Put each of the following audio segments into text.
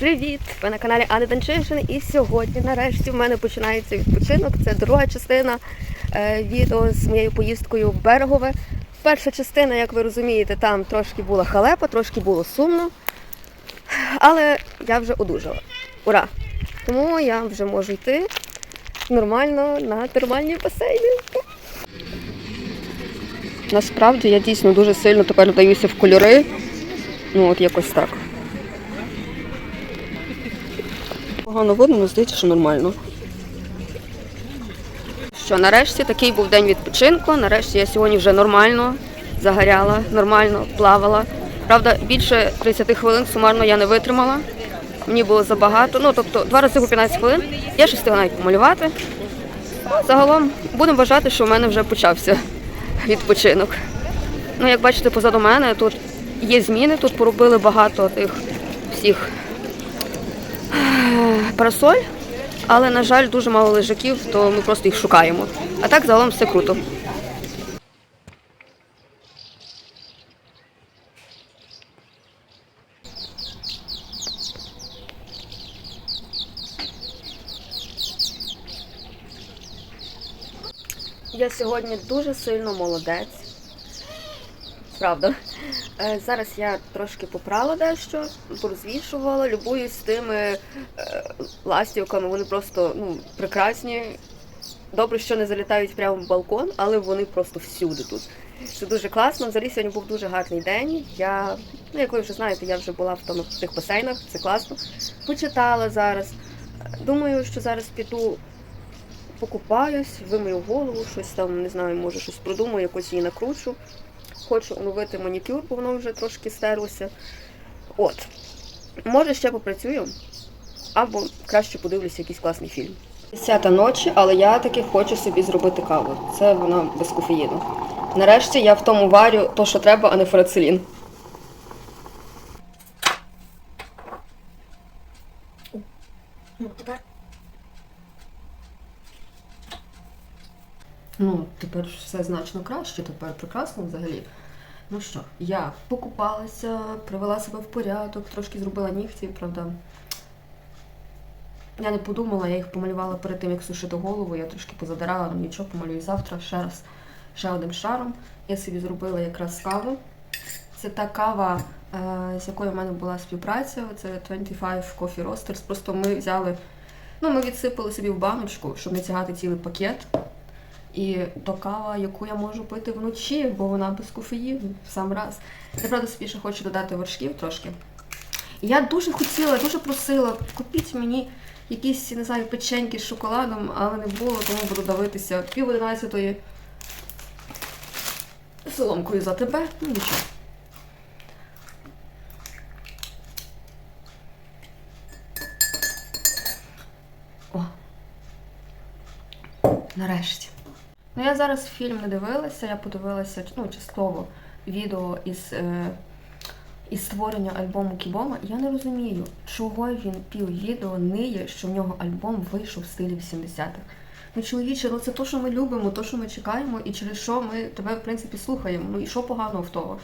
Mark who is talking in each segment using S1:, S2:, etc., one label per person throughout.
S1: Привіт! Ви на каналі Ани Данчишин. І сьогодні, нарешті, в мене починається відпочинок. Це друга частина е, відео з моєю поїздкою в Берегове. Перша частина, як ви розумієте, там трошки була халепа, трошки було сумно. Але я вже одужала. Ура! Тому я вже можу йти нормально на термальні басейни. Насправді я дійсно дуже сильно тепер вдаюся в кольори. Ну, от якось так. Погано видно, але здається, що нормально. Що, нарешті такий був день відпочинку. Нарешті я сьогодні вже нормально загоряла, нормально плавала. Правда, більше 30 хвилин сумарно я не витримала. Мені було забагато. Ну, тобто, два рази по 15 хвилин. Я ще встигла навіть помалювати. Ну, Загалом будемо вважати, що в мене вже почався відпочинок. Ну, як бачите, позаду мене тут є зміни, тут поробили багато тих всіх парасоль, але, на жаль, дуже мало лежаків, то ми просто їх шукаємо. А так загалом все круто. Я сьогодні дуже сильно молодець. Правда. Е, Зараз я трошки попрала дещо, порозвішувала, любуюсь тими е, ластівками. Вони просто ну, прекрасні. Добре, що не залітають прямо в балкон, але вони просто всюди тут. Це дуже класно. Взагалі сьогодні був дуже гарний день. Я, ну як ви вже знаєте, я вже була в тому в тих басейнах, це класно. Почитала зараз. Думаю, що зараз піду покупаюсь, вимию голову, щось там, не знаю, може щось придумаю, якось її накручу. Хочу оновити манікюр, бо воно вже трошки стерлося. От. Може ще попрацюю, або краще подивлюся якийсь класний фільм. Десята ночі, але я таки хочу собі зробити каву. Це вона без кофеїну. Нарешті я в тому варю то, що треба, а не ферацелін. Ну, тепер. Ну, все значно краще, тепер прекрасно взагалі. Ну що, я покупалася, привела себе в порядок, трошки зробила нігті, правда. Я не подумала, я їх помалювала перед тим, як сушити голову, я трошки позадирала, ну нічого, помалюю завтра ще раз, ще одним шаром. Я собі зробила якраз каву. Це та кава, е, з якою в мене була співпраця. Це 25 Coffee Roasters. Просто ми взяли, ну ми відсипали собі в баночку, щоб не тягати цілий пакет. І то кава, яку я можу пити вночі, бо вона без кофеїну в сам раз. Я правда собі ще хочу додати вершків трошки. І Я дуже хотіла, дуже просила, купіть мені якісь, не знаю, печеньки з шоколадом, але не було, тому буду давитися пів одинадцятої соломкою за тебе. Ну нічого. О. Нарешті. Ну, я зараз фільм не дивилася, я подивилася ну, частково відео із, е, із створення альбому Кібома. Я не розумію, чого він пів відео ниє, що в нього альбом вийшов в стилі 80-х. Ну, чоловіче, ну це то, що ми любимо, то, що ми чекаємо, і через що ми тебе, в принципі, слухаємо. Ну і що поганого в того?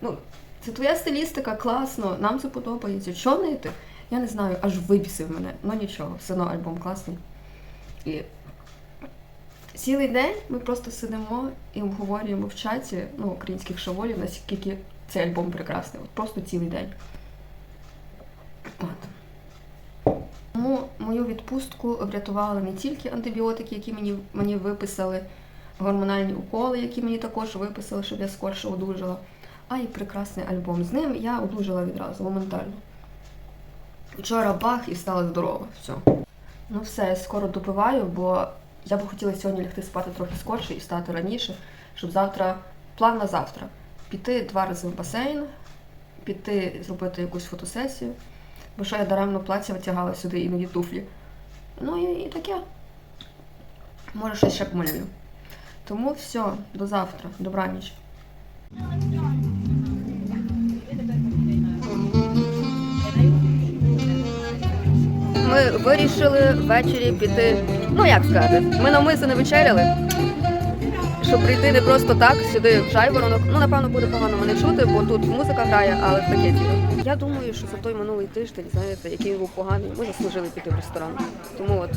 S1: Ну, це твоя стилістика, класно, нам це подобається. Що нити? Я не знаю, аж вибісив мене. Ну нічого, все одно альбом класний. І Цілий день ми просто сидимо і обговорюємо в чаті ну, українських шаволів, наскільки цей альбом прекрасний. От просто цілий день. От. Тому мою відпустку врятували не тільки антибіотики, які мені, мені виписали, гормональні уколи, які мені також виписали, щоб я скорше одужала, а й прекрасний альбом. З ним я одужала відразу, моментально. Вчора бах і стала здорова. Все. Ну все, я скоро допиваю, бо я би хотіла сьогодні лягти спати трохи скорше і встати раніше, щоб завтра, план на завтра, піти два рази в басейн, піти зробити якусь фотосесію, бо що я даремно плаття витягала сюди і нові туфлі. Ну і, і таке. Може, щось ще помалюю. Тому все, до завтра, добраніч. Ми вирішили ввечері піти. Ну як сказати, ми навмисно не вечеряли. Щоб прийти не просто так сюди в жайворонок. Ну, напевно, буде погано мене чути, бо тут музика грає, але таке діло. я думаю, що за той минулий тиждень, знаєте, який був поганий, ми заслужили піти в ресторан. Тому от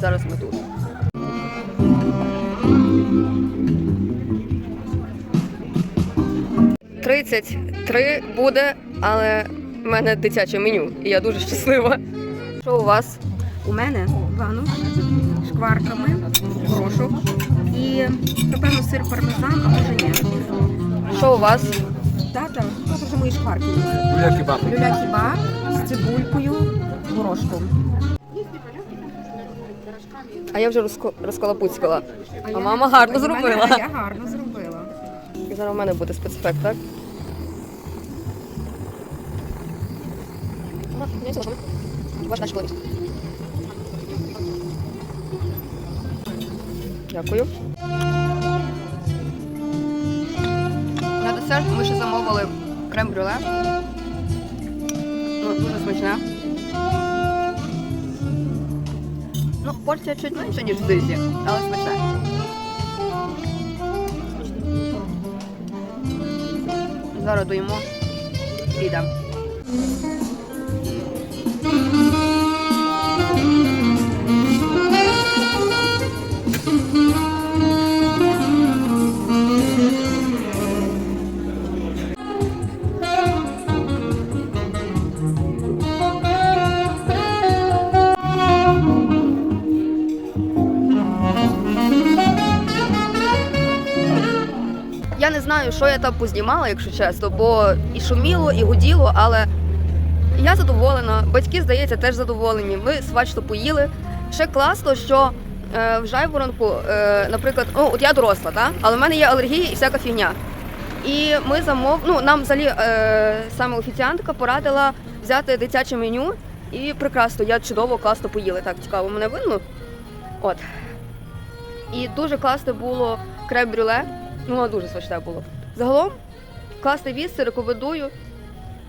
S1: зараз ми тут. Тридцять три буде, але в мене дитяче меню, і я дуже щаслива. Що у вас?
S2: У мене вану з шкварками, горошок і, напевно, сир пармезан, а може ні.
S1: Що у вас?
S2: Тата, це вже мої шкварки.
S3: Люля кебаб.
S2: Люля кебаб з цибулькою, горошком.
S1: А я вже розко... розколопуцькала. А
S2: я
S1: мама гарно
S2: а в мене-
S1: зробила.
S2: а Я гарно зробила.
S1: І зараз у мене буде спецефект, так? Ваш наш колись. Дякую. На десерт ми ще замовили крем-брюле. Ну, дуже смачне. Ну, порція чуть менше, ніж в дизі, але смачне. Зараз доїмо і. Там познімала, якщо чесно, бо і шуміло, і гуділо, але я задоволена. Батьки, здається, теж задоволені. Ми смачно поїли. Ще класно, що е, в Жайворонку, е, наприклад, ну от я доросла, так? але в мене є алергії і всяка фігня. І ми замов... ну, нам взагалі е, саме офіціантка порадила взяти дитяче меню. І прекрасно, я чудово, класно поїли. Так, цікаво, мене видно. От. І дуже класно було крем-брюле. Ну, дуже смачне було. Загалом, класне місце, рекомендую.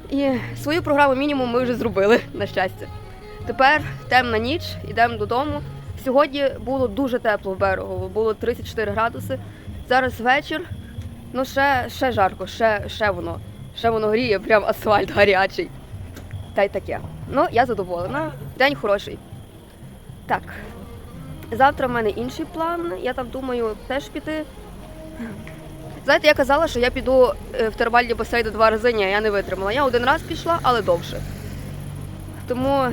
S1: І свою програму мінімум ми вже зробили, на щастя. Тепер темна ніч, йдемо додому. Сьогодні було дуже тепло в берегово, було 34 градуси. Зараз вечір. Ну, ще, ще жарко, ще, ще воно. Ще воно гріє, прям асфальт гарячий. Та й таке. Ну, я задоволена. День хороший. Так. Завтра в мене інший план. Я там думаю теж піти. Знаєте, я казала, що я піду е, в термальні басейни два рази. Ні, я не витримала. Я один раз пішла, але довше. Тому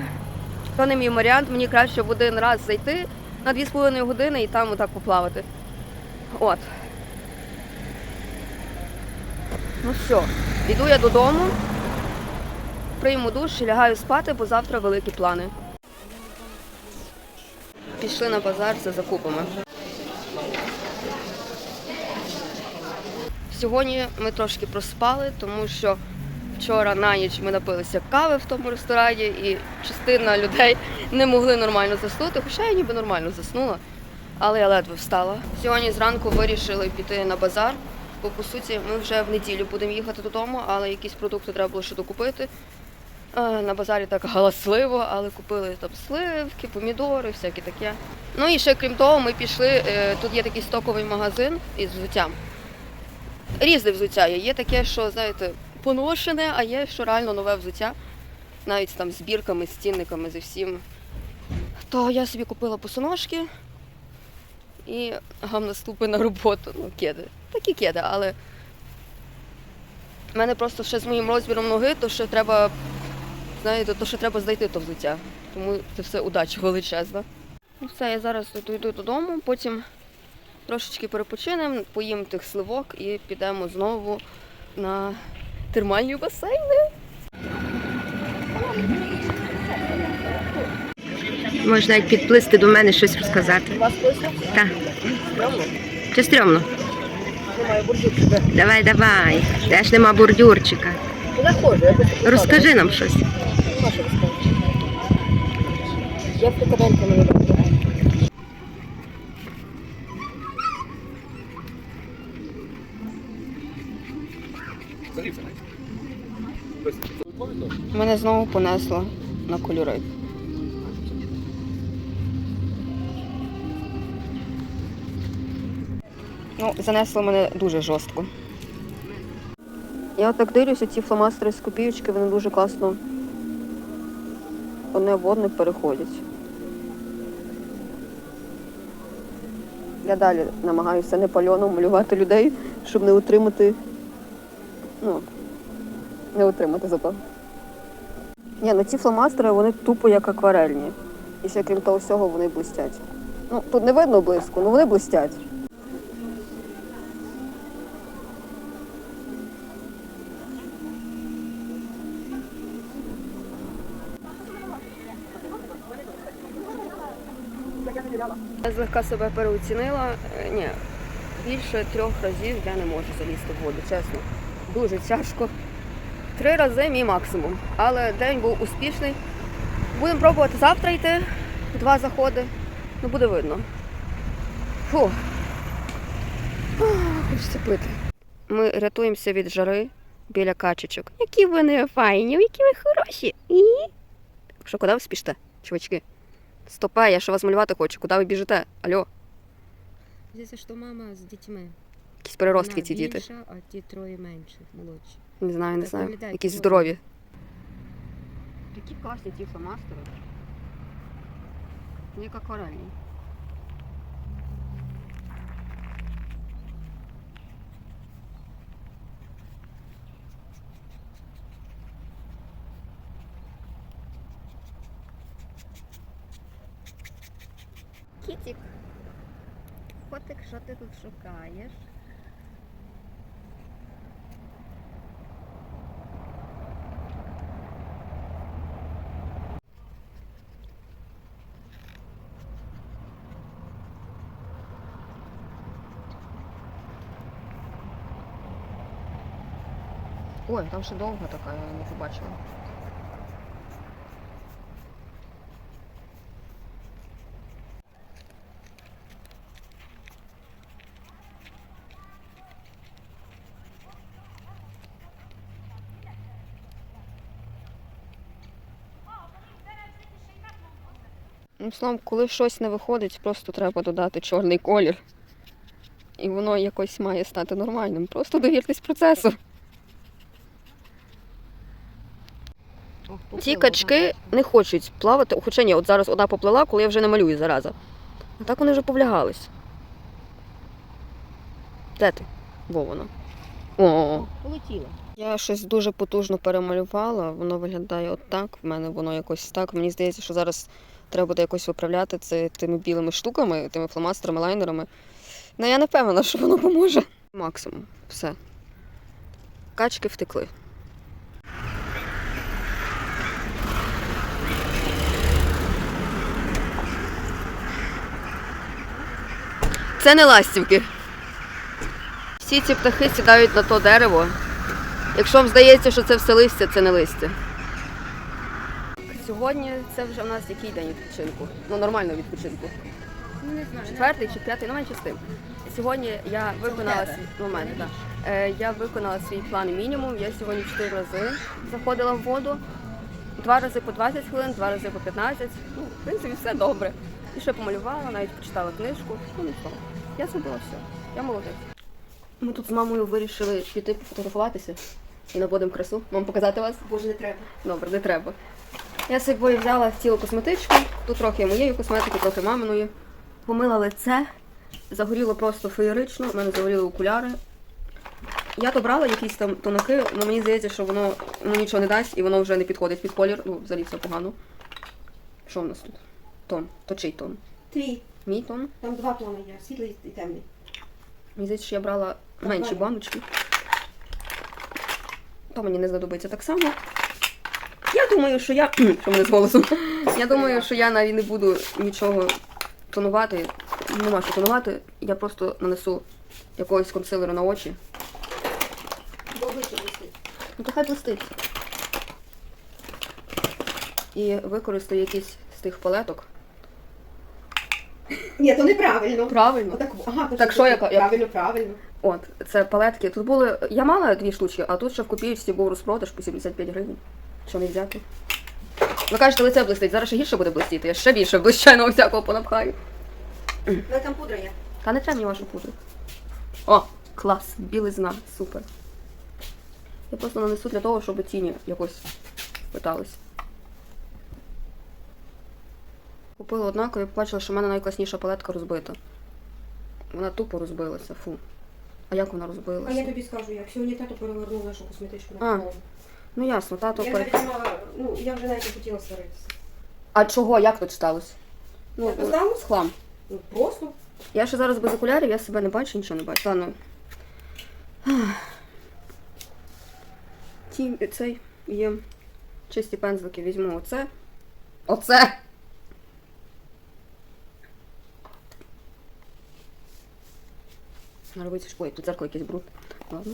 S1: то не мій варіант. Мені краще в один раз зайти на 2,5 години і там отак поплавати. От. Ну все, йду я додому, прийму душ і лягаю спати, бо завтра великі плани. Пішли на базар за закупами. Сьогодні ми трошки проспали, тому що вчора на ніч ми напилися кави в тому ресторані, і частина людей не могли нормально заснути, хоча я ніби нормально заснула, але я ледве встала. Сьогодні зранку вирішили піти на базар, бо по суті ми вже в неділю будемо їхати додому, але якісь продукти треба було ще докупити. Е, На базарі так галасливо, але купили там сливки, помідори, всяке таке. Ну і ще крім того, ми пішли. е, Тут є такий стоковий магазин із взуттям. Різне взуття є. Є таке, що, знаєте, поношене, а є, що реально нове взуття. Навіть там з бірками, з цінниками, зі всім. То я собі купила босоножки і гамнаступи на роботу. Ну, кеди. Такі кеди, але в мене просто ще з моїм розміром ноги, то ще треба, знаєте, то ще треба знайти то взуття. Тому це все удача величезна. Ну все, я зараз йду додому, потім трошечки перепочинемо, поїм тих сливок і підемо знову на термальні басейни.
S2: Можна навіть підплисти до мене щось розказати.
S1: У вас?
S2: Так.
S1: Стрьомно?
S2: Чи стрьомно?
S1: Немає бурдюків.
S2: Давай, давай. Теж нема бордюрчика.
S1: Не ходжу,
S2: Розкажи нам щось.
S1: Я фрикадельки не Мене знову понесло на кольори. Ну, занесло мене дуже жорстко. Я так дивлюся, ці фломастери з копійочки, вони дуже класно одне в одне переходять. Я далі намагаюся не пальоном малювати людей, щоб не утримати. Ну, не утримати зато. Ні, ну ці фломастери вони тупо як акварельні. І ще крім того всього вони блистять. Ну, тут не видно блиску, але вони блистять. Я злегка себе переоцінила. Е, Ні, більше трьох разів я не можу залізти в воду, чесно. Дуже тяжко. Три рази мій максимум. Але день був успішний. Будемо пробувати завтра йти. Два заходи. Ну буде видно. Фу. Ах, Хочеться пити. Ми рятуємося від жари біля качечок. Які вони файні, які ви хороші. І... Що, куди ви спіште, чувачки? Стопе, я ще вас малювати хочу. Куди ви біжите? Алло,
S3: Здається, що мама з дітьми.
S1: якісь переростки
S3: Вона
S1: ці діти.
S3: більша, а ті троє менші, молодші.
S1: Не знаю, не знаю. Якісь
S3: як
S1: здорові. Такі класні ті фломастери. Як акварельні. Кітік. Котик, що ти тут шукаєш? Ой, там ще довга така, я не побачила. Ну, словом, коли щось не виходить, просто треба додати чорний колір. І воно якось має стати нормальним. Просто довіртесь процесу. Ці качки не хочуть плавати, хоча ні, от зараз одна поплила, коли я вже не малюю зараза. А так вони вже повлягались. Де ти? Во воно. О,
S3: Полетіла.
S1: я щось дуже потужно перемалювала, воно виглядає отак. В мене воно якось так. Мені здається, що зараз треба буде якось виправляти це тими білими штуками, тими фломастерами, лайнерами. Ну я не впевнена, що воно поможе. Максимум. Все. Качки втекли. Це не ластівки. Всі ці птахи сідають на то дерево. Якщо вам здається, що це все листя, це не листя. Сьогодні це вже в нас який день відпочинку? Ну, нормального відпочинку.
S3: Не знаю.
S1: Четвертий чи п'ятий, ну менше з тим. Сьогодні я виконала свій ну, мене, так. Е, я виконала свій план мінімум. Я сьогодні чотири рази заходила в воду. Два рази по 20 хвилин, два рази по 15. Ну, в принципі, все добре. І ще помалювала, навіть почитала книжку. Ну, нічого. Я зробила все. Я молодець. Ми тут з мамою вирішили піти пофотографуватися і наводимо красу. Вам показати вас?
S3: Боже, не треба.
S1: Добре, не треба. Я з собою взяла цілу косметичку. Тут трохи моєї косметики, трохи маминої. Помила лице, загоріло просто феєрично, в мене загоріли окуляри. Я добрала якісь там тоники, але мені здається, що воно ну, нічого не дасть і воно вже не підходить під колір. Ну, взагалі все погано. Що в нас тут? Тон. То чий тон?
S3: Твій.
S1: Мій тон.
S3: Там два тони є, світлий і темний.
S1: Мені здається, що я брала менші баночки. То мені не знадобиться так само. Я думаю, що я. Що мене з голосом. Я думаю, що я навіть не буду нічого тонувати. Нема що тонувати. Я просто нанесу якогось консилеру на очі.
S3: Бо обличчя блистить.
S1: Ну то хай блистить. І використаю якісь з тих палеток.
S3: Ні, то неправильно.
S1: Правильно.
S3: Отак, ага,
S1: Так що я- я-
S3: Правильно, правильно.
S1: От, це палетки. Тут були. Я мала дві штучки, а тут ще в копійці був розпродаж по 75 гривень. Що не взяти? Ви кажете, лице блистить, зараз ще гірше буде блистіти, я ще більше блищайного всякого понапхаю.
S3: Але там пудра є.
S1: Та не треба мені вашу пудру. О, клас, білизна, супер. Я просто нанесу для того, щоб тіні якось питались. Купила однаково і побачила, що в мене найкласніша палетка розбита. Вона тупо розбилася, фу. А як вона розбилася?
S3: А я тобі скажу, як сьогодні тато перевернув нашу косметичку
S1: А,
S3: на пол.
S1: Ну ясно, тато
S3: Я
S1: пере...
S3: навіть не мала, ну, я вже навіть не хотіла сваритися.
S1: А чого? Як тут сталося? Ну,
S3: Як сталося?
S1: хлам.
S3: Ну, просто.
S1: Я ще зараз без окулярів, я себе не бачу, нічого не бачу. Ладно. Ті, цей є чисті пензлики, візьму оце. Оце! Наробити Ой, тут зеркало якийсь бруд. Ладно.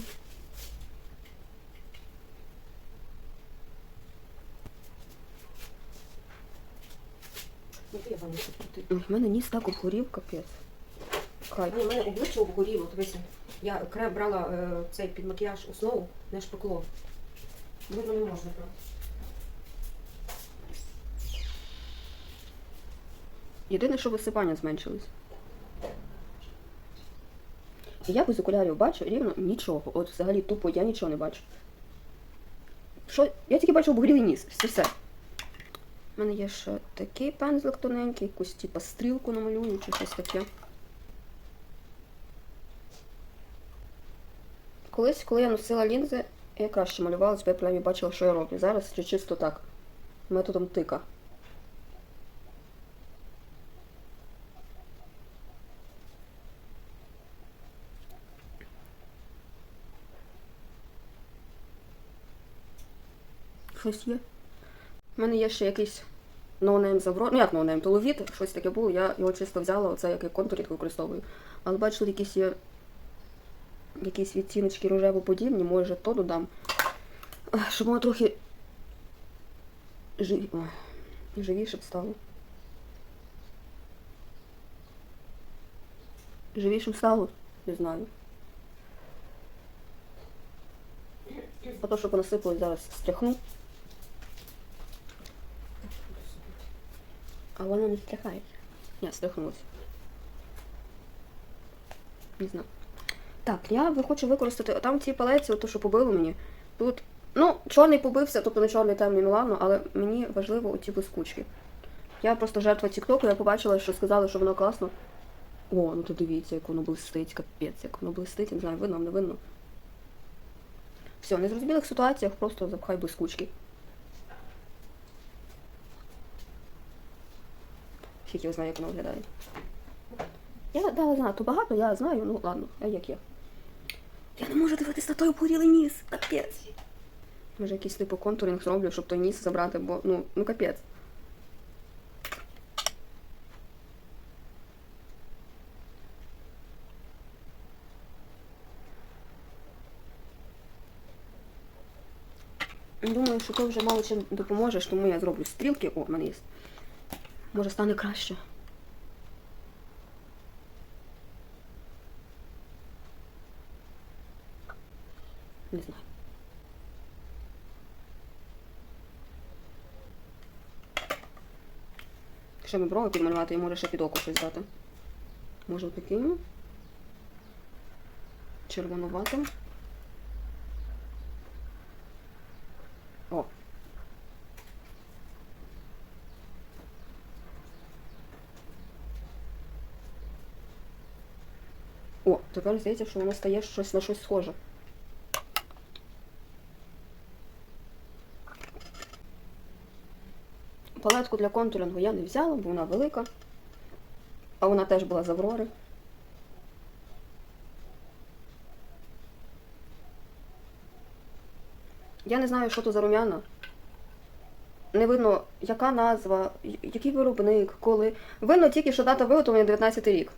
S1: В мене ніс так обгорів, капець. Кайф.
S3: В мене обличчя обгоріло, дивися. Я крем брала е, цей під макіяж основу, не шпекло. Видно не можна брати.
S1: Єдине, що висипання зменшилось. Я без окулярів бачу рівно нічого. От взагалі тупо я нічого не бачу. Що? Я тільки бачу обгорілий ніс. Це все. У мене є ще такий пензлик тоненький, якусь типу стрілку намалюю чи щось таке. Колись, коли я носила лінзи, я краще малювала, бо я принаймні бачила, що я роблю. Зараз чи чисто так. Методом тика. Щось є. У мене є ще якийсь ноунейм завро. Ну як ноунейм, толовіт, щось таке було. Я його чисто взяла, оце як я контурінг використовую. Але бачу, якісь є якісь відтіночки рожево подібні, може то додам. Щоб воно трохи живі... Ой, живіше б стало. Живішим стало? Не знаю. А то, що понасипалось, зараз стряхну. А воно не стряхається. Ні, стряхнулося. Не знаю. Так, я хочу використати там в цій палеці, то, що побило мені. Тут, ну, чорний побився, тобто не чорний темний, ну ладно, але мені важливо оці блискучки. Я просто жертва Тіктоку, я побачила, що сказали, що воно класно. О, ну то дивіться, як воно блистить, капець, як воно блистить, не знаю, видно, не видно. Все, в незрозумілих ситуаціях просто запхай блискучки. Фіг я знаю, як воно виглядає. Я да, знаю, то багато, я знаю, ну ладно, а як я? Я не можу дивитись на той обгорілий ніс, капець. Може якийсь типу контуринг зроблю, щоб той ніс забрати, бо ну, ну капець. Думаю, що ти вже мало чим допоможеш, тому я зроблю стрілки. О, в мене є. Може стане краще. Не знаю. Ще би брови підмалювати і може ще під око щось дати. Може таким. Червонуватим. О. О, тепер здається, що воно стає щось на щось схоже. Палетку для контурингу я не взяла, бо вона велика. А вона теж була з Аврори. Я не знаю, що то за рум'яна. Не видно, яка назва, який виробник, коли. Видно тільки, що дата виготовлення 19 рік.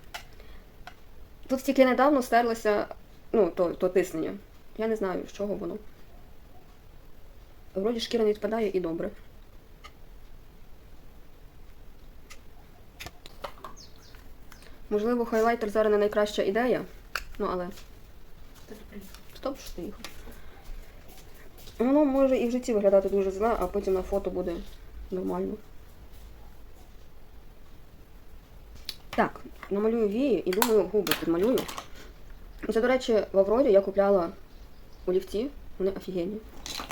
S1: Тут тільки недавно стерлося, ну, то, то тиснення. Я не знаю, з чого воно. Вроді шкіра не відпадає і добре. Можливо, хайлайтер зараз не найкраща ідея. Ну, але. Стоп, що ти їхав. Воно може і в житті виглядати дуже зле, а потім на фото буде нормально. Так, намалюю вії і думаю, губи підмалюю. Це, до речі, в Аврорі я купляла олівці Вони офігенні.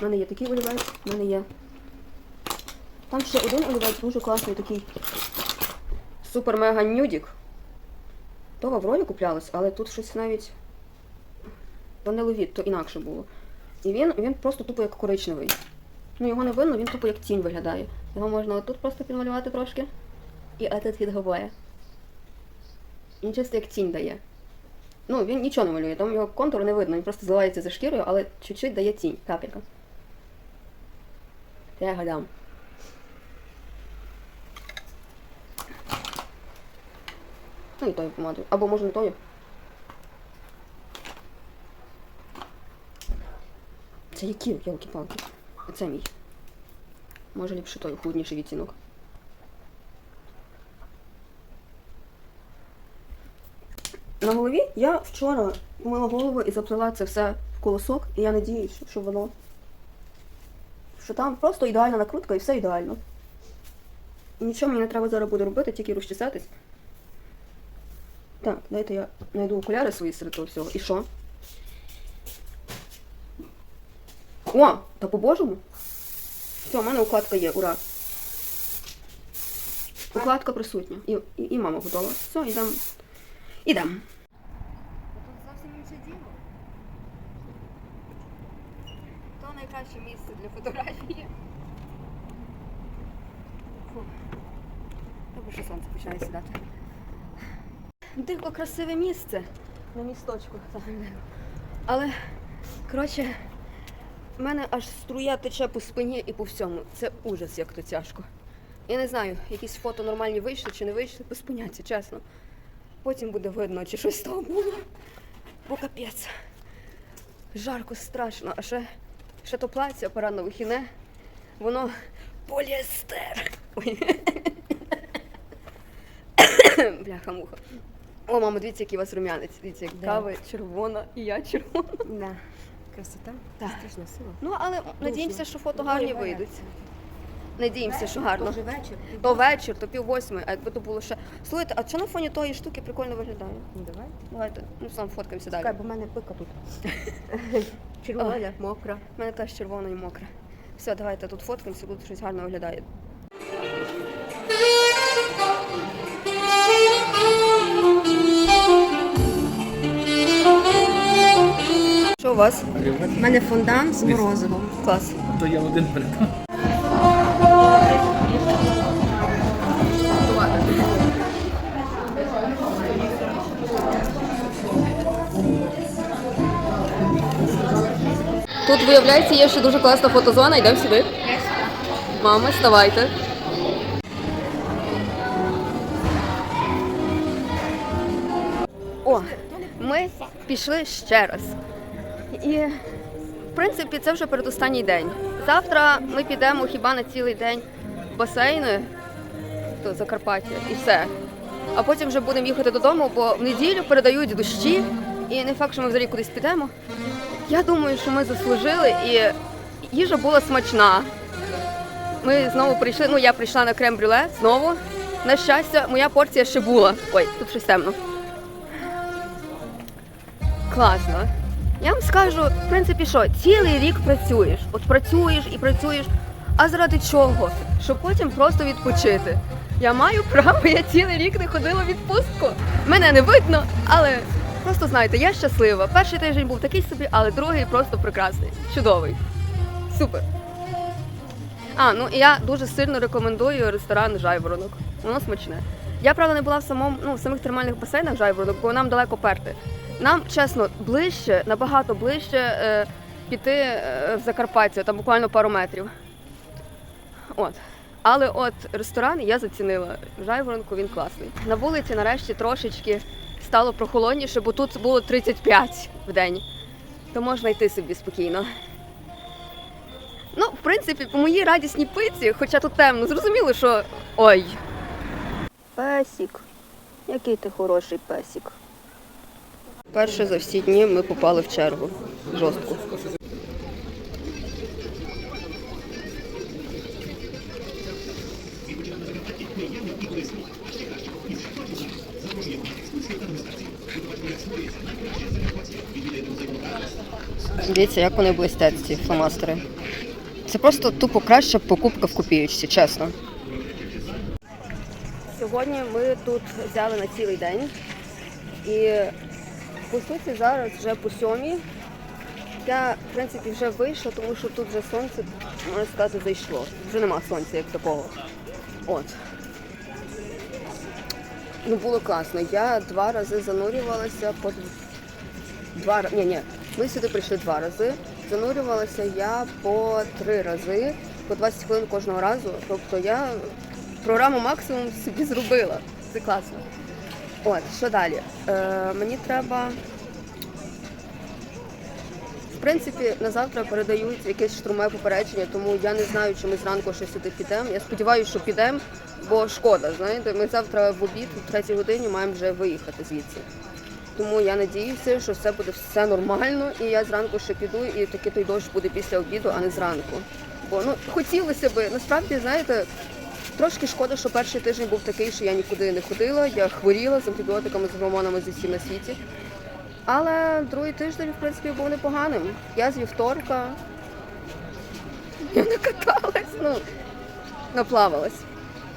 S1: У мене є такий олівець, у мене є. Там ще один олівець дуже класний такий. Супер-мега нюдік. То в Аврорі куплялось, але тут щось навіть. Ваниловід, то інакше було. І він, він просто тупо як коричневий. Ну його не видно, він тупо як тінь виглядає. Його можна отут просто підмалювати трошки. І отут відгубає. Він чисто як тінь дає. Ну, він нічого не малює, там його контуру не видно, він просто зливається за шкірою, але чуть-чуть дає тінь, капелька. Я його дам. Ну і тою помадою. Або може не тою. Це які, ялки-палки? Це мій. Може ліпше той худніший відтінок. На голові я вчора помила голову і заплела це все в колосок, і я надіюсь, що- воно. Що там просто ідеальна накрутка і все ідеально. І нічого мені не треба зараз буде робити, тільки розчесатись. Так, дайте я знайду окуляри свої серед того всього. І що? О, та по-божому. Все, у мене укладка є, ура. Укладка присутня. І, і, і мама готова. Все, йдемо. Ідемо. Тут зовсім інше діло. То найкраще місце для фотографії. Фу. Добре, що сонце починає сідати. Дико красиве місце. На місточку. Але, коротше, в мене аж струя тече по спині і по всьому. Це ужас, як то тяжко. Я не знаю, якісь фото нормальні вийшли чи не вийшли, без поняття, чесно. Потім буде видно, чи щось того було. Бо капець. Жарко, страшно, а ще, ще то плаття парадно вихідне, воно поліестер. Бляха-муха. О, мама, дивіться, який у вас рум'янець. Дивіться, як
S3: Да.
S1: кава червона і я червона.
S3: Да. Красота.
S1: Так.
S3: Страшна сила.
S1: Ну, але надіємося, що фото гарні вийдуть. Надіємося, що гарно.
S3: Вже вечір.
S1: То вечір, то пів восьми, а якби то було ще. Слухайте, а що на фоні тої штуки прикольно виглядає?
S3: Ну, давай.
S1: Давайте, ну сам фоткаємося далі.
S3: Чекай, бо в мене пика тут. Червона, мокра.
S1: У мене теж червоно і мокре. Все, давайте тут фоткаємося, тут щось гарно виглядає. Що у вас?
S3: У мене фондан з морозивом.
S1: Клас.
S4: То я один передам.
S1: Тут, виявляється, є ще дуже класна фотозона, йдемо сюди. Мама, вставайте. О, ми пішли ще раз. І, в принципі, це вже передостанній день. Завтра ми підемо хіба на цілий день в басейни, то Закарпаття, і все. А потім вже будемо їхати додому, бо в неділю передають дощі, і не факт, що ми взагалі кудись підемо. Я думаю, що ми заслужили, і їжа була смачна. Ми знову прийшли. Ну, я прийшла на крем-брюле знову. На щастя, моя порція ще була. Ой, тут щось темно. Класно. Я вам скажу, в принципі, що цілий рік працюєш. От працюєш і працюєш. А заради чого? Щоб потім просто відпочити. Я маю право, я цілий рік не ходила в відпустку. Мене не видно, але просто знаєте, я щаслива. Перший тиждень був такий собі, але другий просто прекрасний. Чудовий. Супер. А, ну і я дуже сильно рекомендую ресторан Жайворонок. Воно смачне. Я правда не була в самому ну, в самих термальних басейнах Жайворонок, бо нам далеко перти. Нам, чесно, ближче, набагато ближче е, піти е, в Закарпаття, там буквально пару метрів. От. Але от ресторан я зацінила. Жайворонку він класний. На вулиці нарешті трошечки стало прохолодніше, бо тут було 35 в день. То можна йти собі спокійно. Ну, в принципі, по моїй радісній пиці, хоча тут темно, зрозуміло, що. Ой. Песік. Який ти хороший песік. Перше за всі дні ми попали в чергу. Жорстко. Дивіться, як вони блистять, ці фломастери. Це просто тупо краща покупка в копієчці, чесно. Сьогодні ми тут взяли на цілий день. І по суті зараз вже по сьомій. Я, в принципі, вже вийшла, тому що тут вже сонце, можна сказати, зайшло. Вже нема сонця як такого. От. Ну було класно. Я два рази занурювалася по два ні, ні. Ми сюди прийшли два рази. Занурювалася я по три рази, по 20 хвилин кожного разу. Тобто я програму максимум собі зробила. Це класно. От, що далі? Е, мені треба. В принципі, на завтра передають якесь штурмове попередження, тому я не знаю, чи ми зранку ще сюди підемо. Я сподіваюся, що підемо, бо шкода, знаєте, ми завтра в обід, о 3 годині, маємо вже виїхати звідси. Тому я надіюся, що все буде все нормально, і я зранку ще піду, і таки той дощ буде після обіду, а не зранку. Бо ну хотілося би, насправді, знаєте, трошки шкода, що перший тиждень був такий, що я нікуди не ходила, я хворіла з антибіотиками, з гормонами з усім на світі. Але другий тиждень, в принципі, був непоганим. Я з вівторка я накаталась, ну, наплавалась.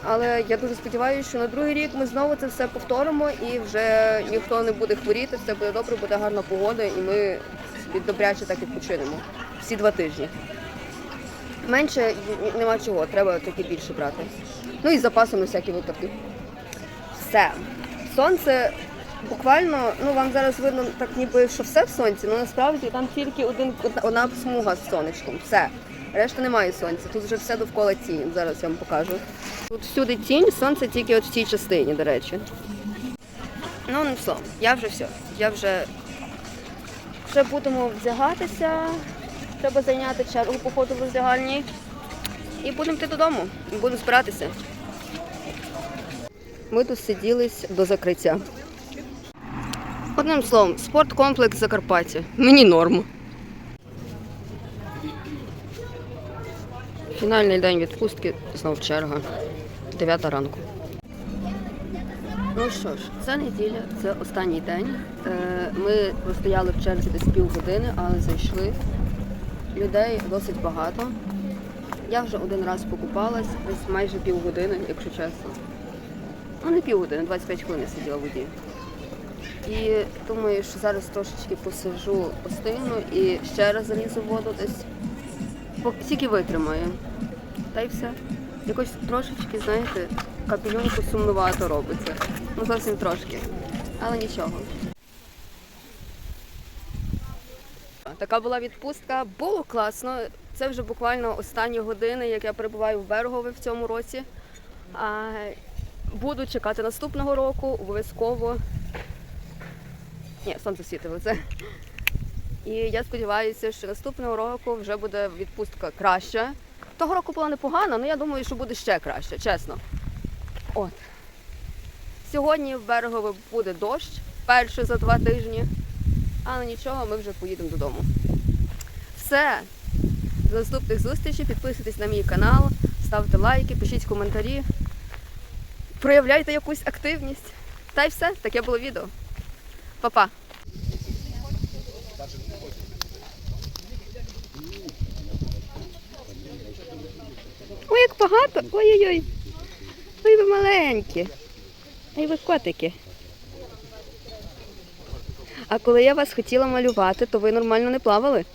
S1: Але я дуже сподіваюся, що на другий рік ми знову це все повторимо і вже ніхто не буде хворіти, все буде добре, буде гарна погода, і ми собі добряче так відпочинемо всі два тижні. Менше нема чого, треба таки більше брати. Ну і запасом на всякі випадки. Все. Сонце буквально, ну вам зараз видно так ніби, що все в сонці, але насправді там тільки один, одна смуга з сонечком. Все. Решта немає сонця. Тут вже все довкола тінь. Зараз я вам покажу. Тут всюди тінь, сонце тільки от в цій частині, до речі. Ну, не все. Я вже все. Я вже вже будемо вдягатися. Треба зайняти чергу походу в роздягальні. І будемо йти додому. Будемо збиратися. Ми тут сиділись до закриття. Одним словом, спорткомплекс Закарпаття. Мені норм. Фінальний день відпустки, знов черга. 9 ранку. Ну що ж, це неділя, це останній день. Е, Ми простояли в черзі десь півгодини, але зайшли. Людей досить багато. Я вже один раз покупалась, десь майже півгодини, якщо чесно. Ну, не півгодини, 25 хвилин я сиділа в воді. І думаю, що зараз трошечки посижу, остигну і ще раз залізу воду десь. Тільки витримаю. Та й все. Якось трошечки, знаєте, капелюнку сумнувато робиться. Ну зовсім трошки. Але нічого. Така була відпустка. Було класно. Це вже буквально останні години, як я перебуваю в Берегові в цьому році. Буду чекати наступного року, обов'язково. Ні, сонце світить в лице. І я сподіваюся, що наступного року вже буде відпустка краща. Того року була непогана, але я думаю, що буде ще краще, чесно. От. Сьогодні в Берегові буде дощ, перший за два тижні. Але нічого, ми вже поїдемо додому. Все. До наступних зустрічей. Підписуйтесь на мій канал, ставте лайки, пишіть коментарі, проявляйте якусь активність. Та й все, таке було відео. Па-па! Ой, як багато! Ой-ой-ой! Ой, ви маленькі! Ой, ви котики! А коли я вас хотіла малювати, то ви нормально не плавали?